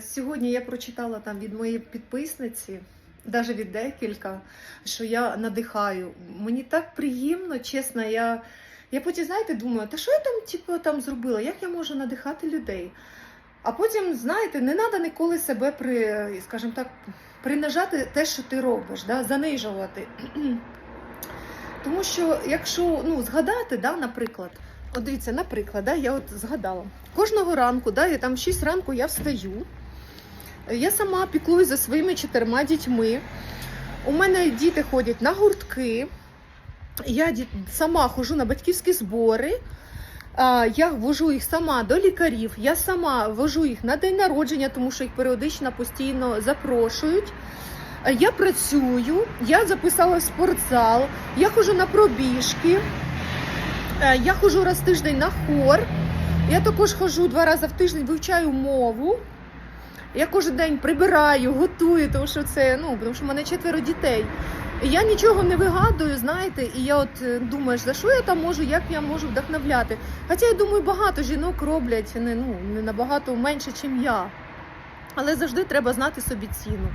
Сьогодні я прочитала там від моєї підписниці, навіть від декілька, що я надихаю. Мені так приємно, чесно. Я, я потім, знаєте, думаю, та що я там, типу, там зробила? Як я можу надихати людей? А потім, знаєте, не треба ніколи себе при, скажімо так, принижати те, що ти робиш, да? занижувати. Тому що, якщо ну, згадати, да, наприклад, от дивіться, наприклад, да, я от згадала, кожного ранку, да, я там в 6 ранку я встаю, я сама піклуюсь за своїми чотирма дітьми. У мене діти ходять на гуртки, я сама ходжу на батьківські збори. Я вожу їх сама до лікарів, я сама вожу їх на день народження, тому що їх періодично постійно запрошують. Я працюю, я записала в спортзал, я ходжу на пробіжки, я ходжу раз в тиждень на хор. Я також ходжу два рази в тиждень, вивчаю мову. Я кожен день прибираю, готую, тому що це ну, тому що в мене четверо дітей. Я нічого не вигадую, знаєте, і я от е, думаю, за що я там можу, як я можу вдохновляти. Хоча я думаю, багато жінок роблять не, ну, не набагато менше, ніж я. Але завжди треба знати собі ціну.